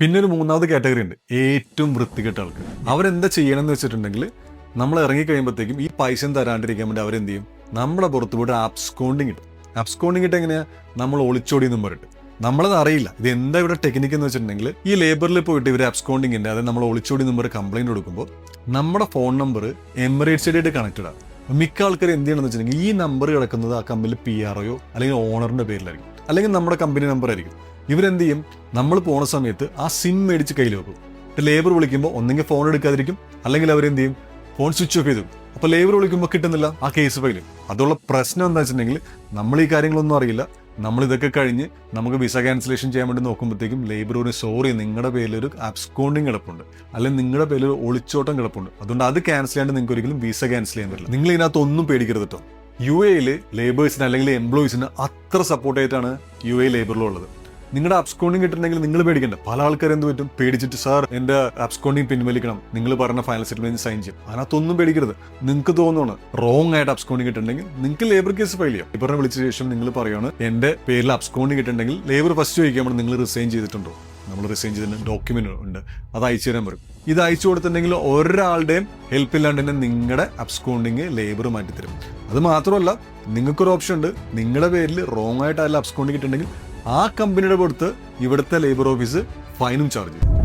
പിന്നെ ഒരു മൂന്നാമത് കാറ്റഗറി ഉണ്ട്. ഏറ്റവും വൃത്തികെട്ട ആൾക്ക് അവരെന്താ ചെയ്യണം എന്ന് വെച്ചിട്ടുണ്ടെങ്കിൽ നമ്മൾ ഇറങ്ങി കഴിയുമ്പോഴത്തേക്കും ഈ പൈസ തരാണ്ടിരിക്കാൻ വേണ്ടി അവരെന്ത് ചെയ്യും നമ്മളെ പുറത്ത് പോയിട്ട് അബ്സ്കോണ്ടിങ് കിട്ടും അബ്സ്കോണ്ടിങ് ഇട്ട് എങ്ങനെയാ? നമ്മൾ ഒളിച്ചോടി എന്നും പറഞ്ഞിട്ട്. നമ്മളത് അറിയില്ല. ഇത് എന്താ ഇവിടെ ടെക്നിക്ക് എന്ന് വെച്ചിട്ടുണ്ടെങ്കിൽ ഈ ലേബറിൽ പോയിട്ട് ഇവർ അബ്സ്കോണ്ടിങ്ങിന്റെ അതായത് നമ്മൾ ഒളിച്ചോടി നമ്പർ കംപ്ലയിന്റ് കൊടുക്കുമ്പോൾ നമ്മുടെ ഫോൺ നമ്പർ എമിറേറ്റ്സ് ആയിട്ട് കണക്റ്റഡ് ആണ് മിക്ക ആൾക്കാർ എന്ത് ചെയ്യണമെന്ന് വെച്ചിട്ടുണ്ടെങ്കിൽ ഈ നമ്പർ കിടക്കുന്നത് ആ കമ്പനിയിൽ പി ആർഒയോ അല്ലെങ്കിൽ ഓണറിന്റെ പേരിലായിരിക്കും. അല്ലെങ്കിൽ നമ്മുടെ കമ്പനി നമ്പർ ആയിരിക്കും. ഇവരെന്ത് ചെയ്യും? നമ്മൾ പോണ സമയത്ത് ആ സിം മേടിച്ച് കയ്യിൽ വെക്കും. ലേബർ വിളിക്കുമ്പോൾ ഒന്നെങ്കിൽ ഫോൺ എടുക്കാതിരിക്കും. അല്ലെങ്കിൽ അവരെന്ത് ചെയ്യും? ഫോൺ സ്വിച്ച് ഓഫ് ചെയ്തു. അപ്പോൾ ലേബർ വിളിക്കുമ്പോൾ കിട്ടുന്നില്ല ആ കേസ് ഫയലും അതുള്ള പ്രശ്നം എന്താ വെച്ചിട്ടുണ്ടെങ്കിൽ നമ്മൾ ഈ കാര്യങ്ങളൊന്നും അറിയില്ല. നമ്മൾ ഇതൊക്കെ കഴിഞ്ഞ് നമുക്ക് വിസ ക്യാൻസലേഷൻ ചെയ്യാൻ വേണ്ടി നോക്കുമ്പോഴത്തേക്കും ലേബർ ഒരു സോറി നിങ്ങളുടെ പേരിൽ ഒരു അബ്സ്കോണ്ടിങ് കിടപ്പുണ്ട്. അല്ലെങ്കിൽ നിങ്ങളുടെ പേരിൽ ഒരു ഒളിച്ചോട്ടം കിടപ്പുണ്ട്. അതുകൊണ്ട് അത് ക്യാൻസൽ ചെയ്യാണ്ട് നിങ്ങൾക്ക് ഒരിക്കലും വിസ ക്യാൻസൽ ചെയ്യാൻ പറ്റില്ല. നിങ്ങൾ ഇതിനകത്ത് ഒന്നും പേടിക്കരുത് കേട്ടോ യു എയിൽ ലേബേഴ്സിന് അല്ലെങ്കിൽ എംപ്ലോയീസിന് അത്ര സപ്പോർട്ടായിട്ടാണ് യു എ ലേബറിലുള്ളത് നിങ്ങളുടെ അബ്സ്കോണ്ടിങ് കിട്ടുന്നെങ്കിൽ നിങ്ങൾ പേടിക്കണ്ട. പല ആൾക്കാർ എന്ത് പറ്റും? പേടിച്ചിട്ട് സാർ എന്റെ അബ്സ്കോണ്ടിങ് പിൻവലിക്കണം. നിങ്ങൾ പറഞ്ഞ ഫൈനൽ സെറ്റിൽമെന്റ് സൈൻ ചെയ്യും. അതിനകത്തൊന്നും പേടിക്കരുത്. നിങ്ങൾക്ക് തോന്നുന്നു റോങ് ആയിട്ട് അബ്സ്കോണ്ടിങ് കിട്ടുന്നുണ്ടെങ്കിൽ നിങ്ങൾക്ക് ലേബർ കേസ് ഫയൽ ചെയ്യാം. ഇപ്പറിനെ വിളിച്ച ശേഷം നിങ്ങൾ പറയുകയാണ് എന്റെ പേരിൽ അബ്സ്കോണ്ടിങ് കിട്ടുന്നുണ്ടെങ്കിൽ ലേബർ ഫസ്റ്റ് ചോദിക്കുമ്പോൾ നിങ്ങൾ റിസൈൻ ചെയ്തിട്ടുണ്ടോ? നമ്മൾ റിസൈൻ ചെയ്തിട്ടുണ്ട് ഡോക്യുമെന്റ് ഉണ്ട്. അത് അയച്ചു തരാൻ വരും ഇത് അയച്ചു കൊടുത്തിട്ടുണ്ടെങ്കിൽ ഒരാളുടെയും ഹെൽപ്പ് ഇല്ലാണ്ട് തന്നെ നിങ്ങളുടെ അബ്സ്കോണ്ടിങ് ലേബർ മാറ്റിത്തരും. അത് മാത്രമല്ല നിങ്ങൾക്കൊരു ഓപ്ഷൻ ഉണ്ട്. നിങ്ങളുടെ പേരിൽ റോങ് ആയിട്ട് അല്ല അബ്സ്കോണ്ടിങ് കിട്ടുന്നുണ്ടെങ്കിൽ ആ കമ്പനിയുടെ പുറത്ത് ഇവിടുത്തെ ലേബർ ഓഫീസ് ഫൈനും ചാർജ് ചെയ്യും